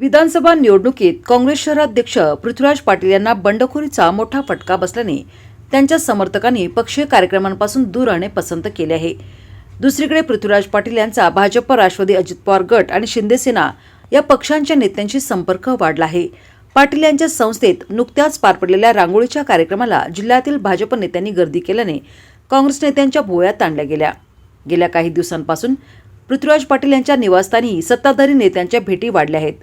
विधानसभा निवडणुकीत काँग्रेस शहराध्यक्ष पृथ्वीराज पाटील यांना बंडखोरीचा मोठा फटका बसल्याने त्यांच्या समर्थकांनी पक्षीय कार्यक्रमांपासून दूर राहणे पसंत केले आहे. दुसरीकडे पृथ्वीराज पाटील यांचा भाजप राष्ट्रवादी अजित पवार गट आणि शिंदेसेना या पक्षांच्या नेत्यांशी संपर्क वाढला आहे. पाटील यांच्या संस्थेत नुकत्याच पार पडलेल्या रांगोळीच्या कार्यक्रमाला जिल्ह्यातील भाजप नेत्यांनी गर्दी केल्याने काँग्रेस नेत्यांच्या भोया ताणल्या गेल्या. गेल्या काही दिवसांपासून पृथ्वीराज पाटील यांच्या निवासस्थानी सत्ताधारी नेत्यांच्या भेटी वाढल्या आहेत.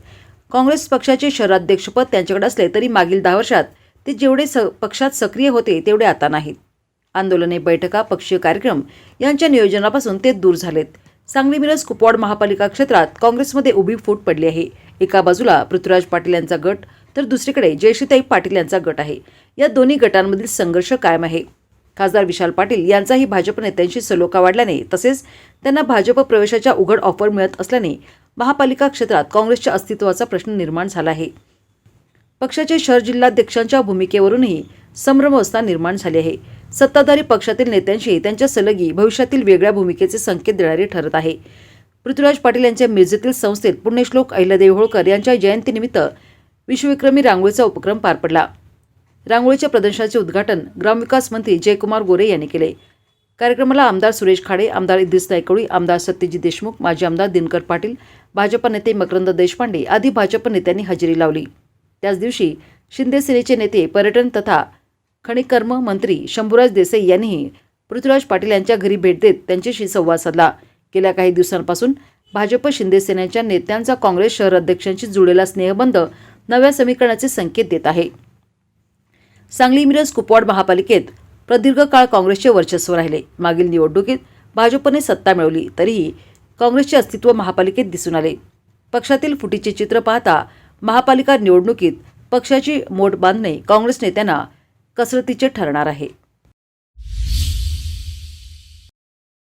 काँग्रेस पक्षाचे शहराध्यक्षपद त्यांच्याकडे असले तरी मागील दहा वर्षात ते जेवढे स पक्षात सक्रिय होते तेवढे आता नाहीत. आंदोलने बैठका पक्षीय कार्यक्रम यांच्या नियोजनापासून ते दूर झालेत. सांगली मिरज कुपवाड महापालिका क्षेत्रात काँग्रेसमध्ये उभी फूट पडली आहे. एका बाजूला पृथ्वीराज पाटील यांचा गट तर दुसरीकडे जयश्रीताई पाटील यांचा गट आहे. या दोन्ही गटांमधील संघर्ष कायम आहे. खासदार विशाल पाटील यांचाही भाजप नेत्यांशी सलोखा वाढल्याने तसेच त्यांना भाजप प्रवेशाच्या उघड ऑफर मिळत असल्याने महापालिका क्षेत्रात काँग्रेसच्या अस्तित्वाचा प्रश्न निर्माण झाला आहे. पक्षाचे शहर जिल्हाध्यक्षांच्या भूमिकेवरूनही संभ्रमावस्था निर्माण झाली आहे. सत्ताधारी पक्षातील नेत्यांशी त्यांच्या सलगी भविष्यातील वेगळ्या भूमिकेचे संकेत देणारे ठरत आहे. पृथ्वीराज पाटील यांच्या मिरजेतील संस्थेत पुण्यश्लोक अहिल्यादेवी होळकर यांच्या जयंतीनिमित्त विश्वविक्रमी रांगोळीचा उपक्रम पार पडला. रांगोळीच्या प्रदर्शनाचे उद्घाटन ग्रामविकास मंत्री जयकुमार गोरे यांनी केले. कार्यक्रमाला आमदार सुरेश खाडे आमदार इद्रिस नायकवडी आमदार सत्यजित देशमुख माजी आमदार दिनकर पाटील भाजप नेते मकरंद देशपांडे आदी भाजप नेत्यांनी हजेरी लावली. त्याच दिवशी शिंदे सेनेचे नेते पर्यटन तथा खनिकर्म मंत्री शंभूराज देसाई यांनीही पृथ्वीराज पाटील यांच्या घरी भेट देत त्यांच्याशी संवाद साधला. गेल्या काही दिवसांपासून भाजप शिंदे सेनेच्या नेत्यांचा काँग्रेस शहर अध्यक्षांशी जुळलेला स्नेहबंध नव्या समीकरणाचे संकेत देत आहे. सांगली मिरज कुपवाड महापालिकेत प्रदीर्घ काळ काँग्रेसचे वर्चस्व राहिले. मागील निवडणुकीत भाजपने सत्ता मिळवली तरीही काँग्रेसचे अस्तित्व महापालिकेत दिसून आले. पक्षातील फुटीचे चित्र पाहता महापालिका निवडणुकीत पक्षाची मोठ बांधणे काँग्रेस नेत्यांना कसरतीचे ठरणार आहे.